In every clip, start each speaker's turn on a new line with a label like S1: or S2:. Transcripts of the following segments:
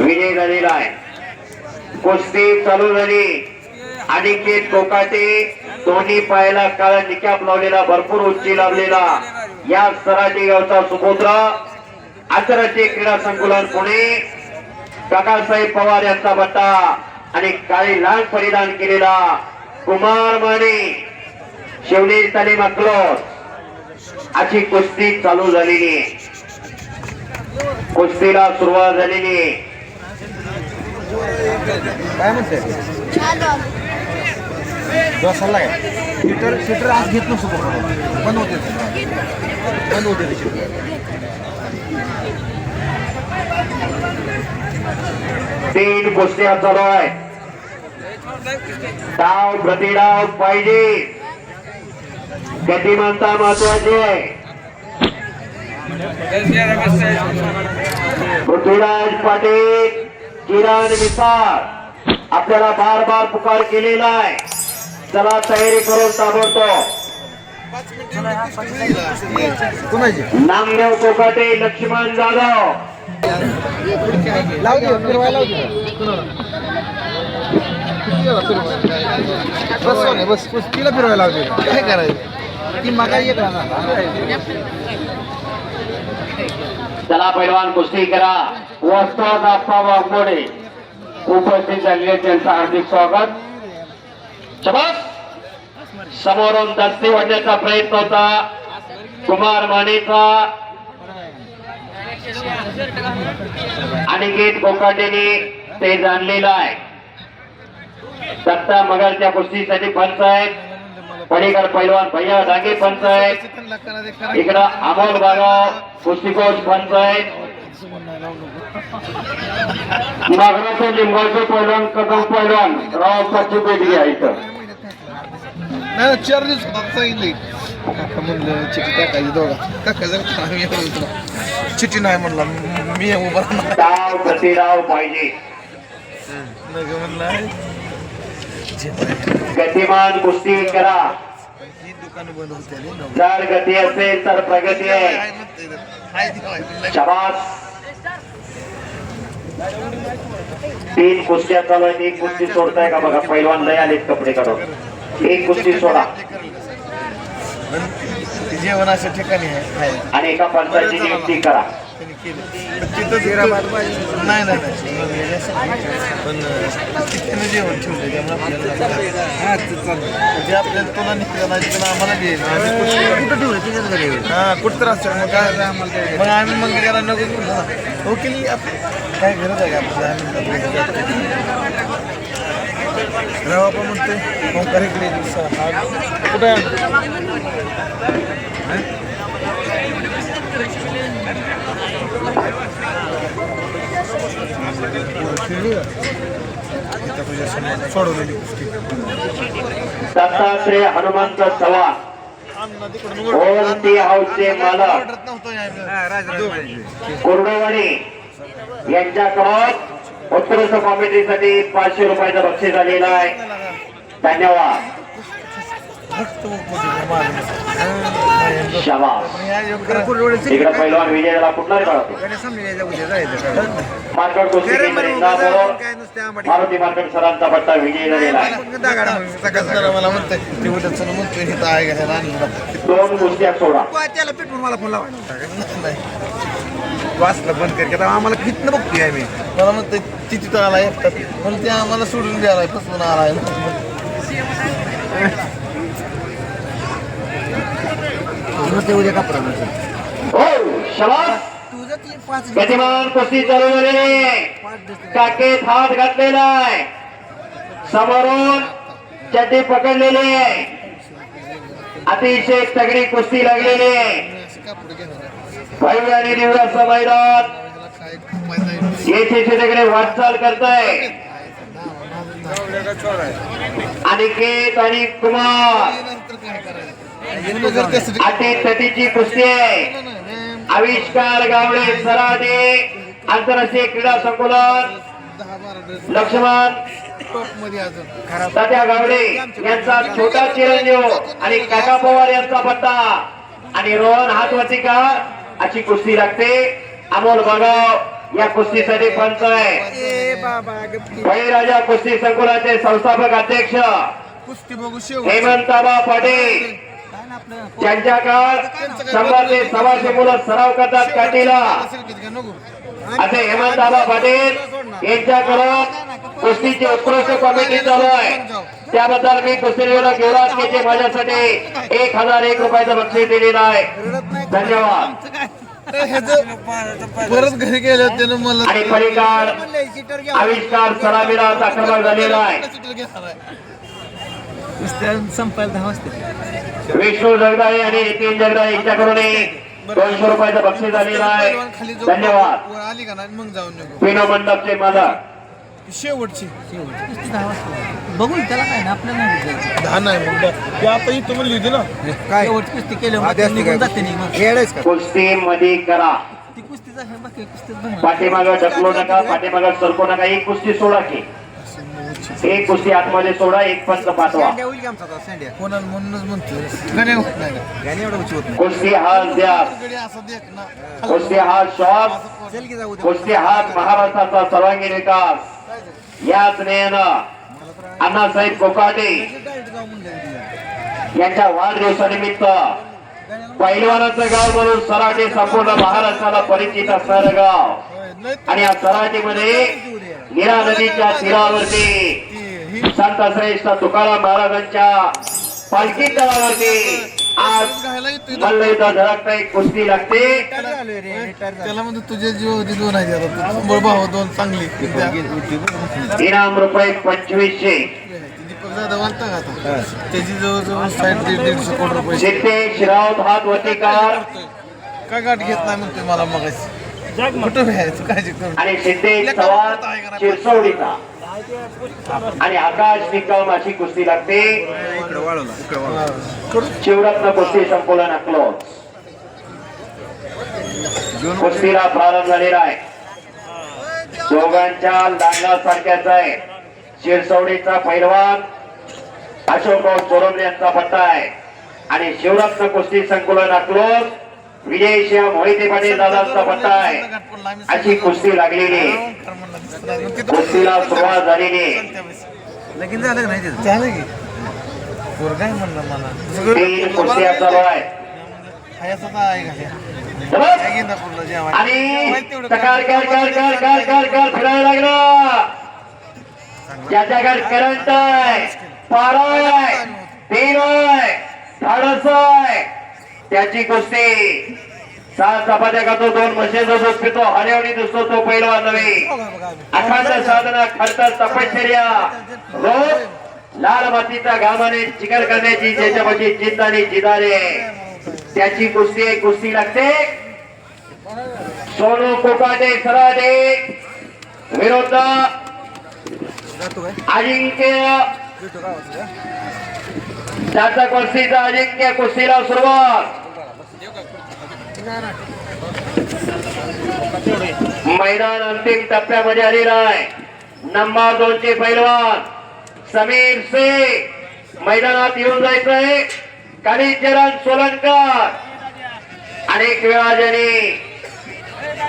S1: विजय झालेला आहे. कुस्ती चालू झाली. अनिकेत कोकाटे दोन्ही पायाला काळा निकाप लावलेला भरपूर उंची लावलेला. या सराटी गावचा सुपुत्र आंतरराष्ट्रीय क्रीडा संकुलन पुणे. काकासाहेब पवार यांचा बट्टा आणि काळी लाल परिधान केलेला कुमार माने. शिवने तालीम अक्लोर अशी कुस्ती चालू झालेली कुस्तीला सुरुवात झालेली आहे.
S2: काय म्हणते? डोसाला काय? थिएटर थिएटर आज घेत नसतो बंद होते बंद होते थिएटर शिटर.
S1: तीन कुस्त्या चालू आहे. डाव प्रतिडाव पाहिजे. गतिमानता महत्वाची आहे. पृथ्वीराज पाटील. इराण विसार. आपल्याला बार बार पुकार केलेला आहे. चला तयारी करून
S2: ताबडतो
S1: नामदेव कोकाटे लक्ष्मण जाधव.
S2: बस बस बस. तिला फिरवायला लावते काय करायचं? ती मागा येत राहणार.
S1: चला पैलवान कुस्ती करा. वस्ताद आप्पा वाघमोडे उपस्थित झालेले त्यांचं हार्दिक स्वागत. शबास! समोरून दस्ती वाढण्याचा प्रयत्न होता. कुमार मानेचा. गीत कोकाटेने ते जाणलेलं आहे. दत्ता मगरच्या कुस्तीसाठी पंच आहेत पडेकर पैलवान भैया डांगे पंच आहेत. इकडं अमोल बागाव कुस्तीकोच पंच आहेत. नागराचं लिंबाचं पैलवान कदम पैलवान राव सचिव पेटी आहे इथं.
S2: नाही चार दिवस होतात सांगितले काका म्हणलं चिठी टाकायची दोघा. काका जर आम्ही येतो तुला चिठी नाही म्हणला मी उभा
S1: प्रतिडाव पाहिजे.
S2: म्हणला?
S1: गतिमान कुस्ती करा.
S2: ही दुकानं बंद होते रे नऊ.
S1: जर गती असेल तर प्रगती आहे. शबास. तीन कुस्त्या चालू आहेत. एक कुस्ती सोडताय का बघा? पैलवान लय आलेत कपडे काढून. एक कुस्ती सोडा.
S2: पण ते जेवण अशा ठिकाणी.
S1: आणि एका पंचाची नियुक्ती करा.
S2: त्यांनी केलं. पण तिथं नाही नाही पण जेवण ठेवलं त्यामुळे आपल्याला म्हणजे आपल्याला तुला निघलं नाही तिथं आम्हाला आम्ही कुठं कुठं ठेवलं तिच्याच घरी हां कुठं तर असतं मग काय मग आम्ही मग त्याला नको ना. हो. केली काय गरज आहे का आपल्याला? आम्ही घरी. राव आपण म्हणतोय ओंकार इकडे. हा, कुठं आहे? इथं तुझ्या समोर सोडवलेली
S1: दत्तात्रय हनुमंत चव्हाण. ओळखती हाऊसचे मालक. कुर्डवाडी यांच्याकडून उत्कृष्ट कॉमेडीसाठी पाचशे रुपयाचं बक्षीस आलेलं आहे. धन्यवाद. इकडे पैलवान विजय कुठला मार्कट कुस्ती मारुती मार्कट सरांचा पट्टा
S2: मला उद्या तर आहे
S1: दोन कुस्त्या सोडा
S2: त्याला पेटून मला फोन लावा वाचलं बंद कर की आम्हाला किती बघतोय आम्ही मला म्हणतोय ती तिथं आला एकटाच म्हणून ते आम्हाला सोडून द्यायला फसवून आलाय उद्या का प्रश्न
S1: हो, शाबास! गतिमान कुस्ती चालू झालेली टाकेत हात घातलेला आहे. समोरून चड्डी पकडलेली आहे. अतिशय तगडी कुस्ती लागलेली आहे.
S2: कापड
S1: आणि निवडाचं मैदान येथे तिकडे वाटचाल करताय. अनिकेत आणि कुमार कुस्ती आहे. आविष्कार गावडे सराडे आंतरराष्ट्रीय क्रीडा संकुलन लक्ष्मण तात्या गावडे यांचा छोटा चिरंजीव आणि काका पवार यांचा पट्टा आणि रोहन हातवरती का अशी कुस्ती लागते. अमोल बगाव या कुस्तीसाठी पंच आहे. बळीराजा कुस्ती संकुलाचे संस्थापक अध्यक्ष.
S2: कुस्ती बघू शेव
S1: हेमंताबा पाटील. त्यांच्या काळात संभाजी सव्वाशे मुलं सराव करतात काठीला असे हेमंताबा पाटील यांच्याकडून कुस्तीची उत्कृष्ट कमिटी चालू आहे. त्याबद्दल मी कुस्तीवीर युवराज केचे माझ्यासाठी एक हजार एक रुपयाचं बक्षीस दिलेलं आहे धन्यवाद.
S2: परत घरी गेलं त्यानं मला
S1: आणि पलीकार आविष्कार सलामीला आक्रमक झालेला आहे.
S3: संपायला दहा वाजते
S1: विष्णू जगदाळे आणि नितीन जगदाळे यांच्याकडून दोनशे रुपयाचं बक्षीस झालेलं आहे.
S2: खाली
S1: धन्यवाद.
S2: आली का नाही मग जाऊन
S1: पिनो मंडपचे मालक.
S2: शेवटची.
S3: कुस्ती दहा वाजता बघू ना, त्याला काय ना आपल्याला नाही
S2: दहा नाही मग ते आता इथं म्हणली होती ना.
S3: शेवटची कुस्ती केली
S1: कुस्ती मध्ये करा.
S3: ती कुस्तीचा हे
S1: पाठीमागं ढकलू नका पाठीमागं सरकू नका. एक कुस्ती सोडा की. एक कुस्ती आतमध्ये सोडा एक पंच पाठवा. कुस्ती हात द्या. कुस्ती हात श्वास कुस्ती हात महाराष्ट्राचा सर्वांगीण विकास. या स्नेहानं अण्णासाहेब कोकाटे यांच्या वाढदिवसानिमित्त पैलवानाचं गाव म्हणून सराटे संपूर्ण महाराष्ट्राला परिचित असणारं गाव. आणि या सराटीमध्ये नीरा नदीच्या तीरावरती संत श्रेष्ठ तुकाराम महाराजांच्या पालखी तळावरती आज
S2: घायला येतोय
S1: मल्ल युद्ध धडकता एक कुस्ती लागते.
S2: त्याला म्हणतो तुझे जीव होते दोन दोन चांगली
S1: इनाम रुपये पंचवीसशे.
S2: म्हणता का त्याची जवळजवळ साठ दीड दीडशे कोटी रुपये.
S1: सिद्धेश राऊत हात वतीकार
S2: काय गाठ घेत नाही म्हणतोय मला मगाशी. कुठं काळजी
S1: आणि सिद्धेश चव्हाण शिरसवडीचा आणि आकाश निकम अशी कुस्ती लागते. शिवरत्न कुस्ती संकुलन अक्लोज कुस्तीला प्रारंभ झालेला आहे. दोघांच्या लांगासारख्याच आहे. शिरसवडीचा पैलवान अशोकराव चोरमले यांचा पट्टा आहे. आणि शिवरत्न कुस्ती संकुलन अक्लोज विजय शिव मोहिते पाटील दादांचा पट्टा आहे. अशी कुस्ती लागलेली. आहे. कुस्तीला सुरुवात झालेली. आहे.
S3: लगीन झालं का नाही त्याचं
S2: झालं की. पोरगा आहे म्हणलं मला.
S1: तीन कुस्त्या चालू आहे.
S2: हाय असं तर आहे का हे?
S1: बस.
S2: काय घेणं पुढलं जेवण?
S1: आणि
S2: माहिती तेवढं
S1: टकार कर कर कर कर कर कर फिरायला लागलं. करंट आहे. पारा आहे. तीन आहे. धाडस आहे. त्याची कुस्ती. सात चपात्या खातो दोन म्हशीचा दूध पितो. हरियाणी दिसतो तो पहिला नव्हे. अखंड साधना खर्च तपश्चर्या. रोज लाल मातीचा घामाने चिकन करण्याची ज्याच्यापाशी जिद्द आणि जिदारे. त्याची कुस्ती आहे कुस्ती लागते. सोनू कोकाटे
S3: सराडे विरोध
S1: अजिंक्य. त्याचा कुस्तीचा अजिंक्य कुस्तीला सुरुवात मैदान अंतिम टप्प्यामध्ये आलेला आहे नंबर दोनचे पैलवान समीर शेख मैदानात येऊन जायचंय कालीचरण सोलनकर अनेक वेळा ज्यांनी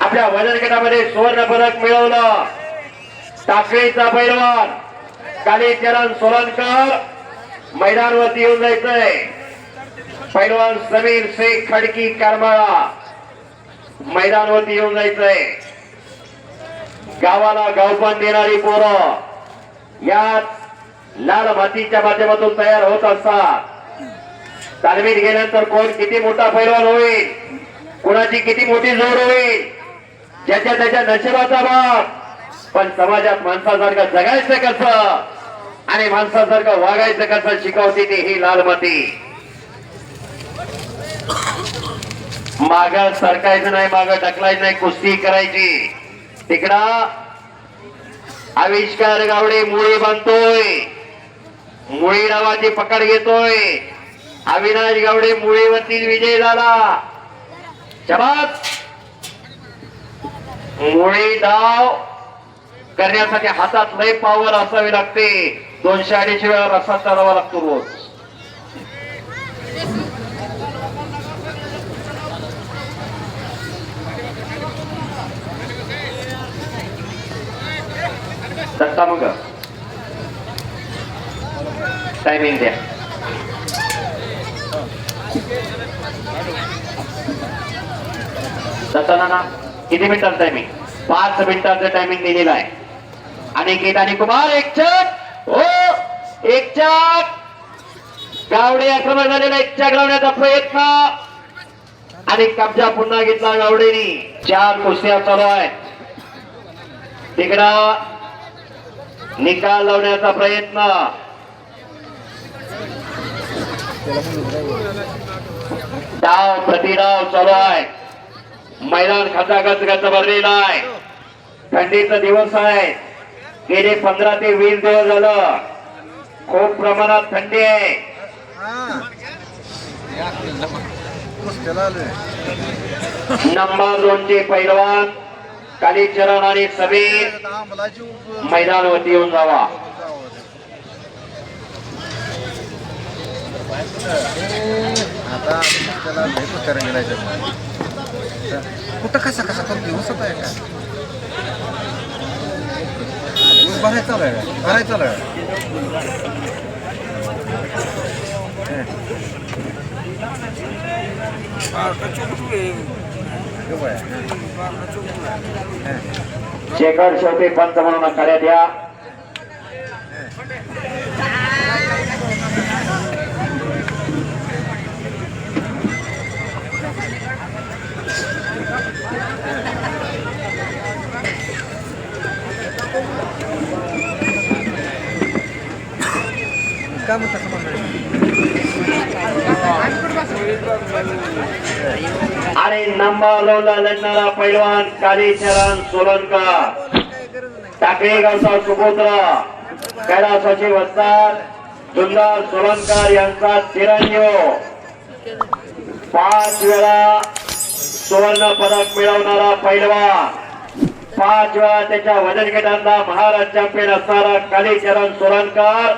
S1: आपल्या वजन गटामध्ये सुवर्ण पदक मिळवलं टाकळीचा पैलवान कालीचरण सोलनकर मैदानवरती येऊन जायचंय. पैलवान समीर शेख खडकी करमाळा. मैदानवरती येऊन जायचंय. गावाला गावपण देणारी पोरं. यात लाल मातीच्या माध्यमातून तयार होत असतात. तालमीत गेल्यानंतर कोण किती मोठा पैलवान होईल? कोणाची किती मोठी जोर होईल? ज्याच्या त्याच्या नशिबाचा बाप पण समाजात माणसासारखं जगायचं कसं? आणि माणसासारखं वागायचं कसं शिकवते ती ही लाल माती. माग सरकायचं नाही माग ढकलायचं नाही कुस्ती करायची. तिकडा आविष्कार गावडे मुळी बांधतोय. मुळी नावाची पकड घेतोय. अविनाश गावडे मुळीवरती विजय झाला. शबाद मुळी डाव करण्यासाठी हातात लय पावर असावी लागते. दोनशे अडीचशे वेळा रस्ता चालवावा लागतो रोज. दत्ता मग. टायमिंग द्या. दत्ताना ना किती मिनिटाचं टायमिंग पाच मिनिटाचं टायमिंग दिलेलं आहे. अनिकेत आणि कुमार एक छट एकच्या गावडे आक्रमण झालेला एकच्या चक लावण्याचा प्रयत्न. आणि कब्जा पुन्हा घेतला गावडेनी. चार कुस्त्या चालू आहेत तिकडं निकाल लावण्याचा प्रयत्न. डाव प्रतिडाव चालू आहे. मैदान खचाखच गच भरलेला आहे. थंडीचा दिवस आहे. गेले पंधरा ते वीस दिवस झालं. खूप प्रमाणात थंडी आहे.
S2: नंबर दोन
S1: नंबर दोनचे पैलवान कालीचरण आणि समीर
S2: आता
S1: मैदानावरती येऊन जावा.
S2: आता कुठं कसा कसा करतो शकत आहे का ऊस भरायचा चालू आहे का? भरायचा चालू आहे हे बघ.
S1: शेखर शेवटी पंच म्हणून कार्यात
S2: काय म्हणतात समजलं?
S1: आणि नंबर दोनला लढणारा पैलवान कालीचरण सोलनकर टाकळी गावचा सुपुत्र कैला सचिव असतात सुंदर सोलनकर यांचा चिरंजीव पाच वेळा सुवर्ण पदक मिळवणारा पैलवान. पाच वेळा त्याच्या वजन गटातला महाराज चॅम्पियन असणारा कालीचरण सोलनकर